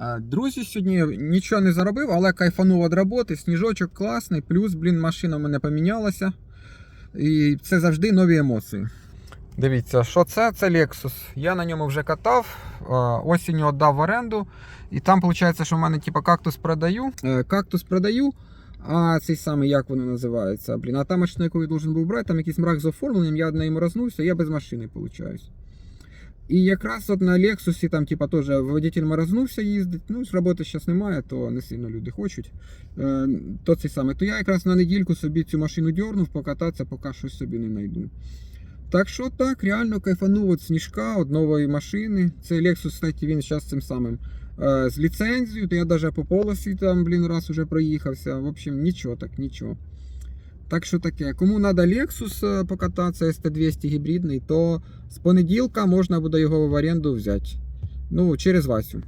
Е, Друзі, сьогодні нічого не заробив, але кайфанув від роботи. Сніжочок класний, плюс, блін, машина в мене помінялася. І це завжди нові емоції. Дивіться, що це? Це Lexus. Я на ньому вже катав, е, осінню віддав в оренду. І там виходить, що в мене типу, кактус продаю. Е, Кактус продаю. А цей самий, як воно називається? Блін, а та машина, яку я должен був брати, там якийсь мрак з оформленням, я на ньому рознувся, я без машини получаюсь. І якраз от на Лексусі там, типа, теж водитель морознувся їздить. Ну, роботи зараз немає, то не сильно люди хочуть. Е, то цей самий. То я якраз на недільку собі цю машину дьорнув, покататися, поки щось собі не знайду. Так що так, реально кайфанув від сніжка, від нової машини. Цей Lexus, кстати, він зараз цим самим е, з ліцензією, то я навіть по полосі там, блін, раз уже проїхався. В общем, нічого так, нічого. Так що таке, кому треба Lexus е, покататися ST200 гібридний, то з понеділка можна буде його в оренду взяти. Ну, через Васю.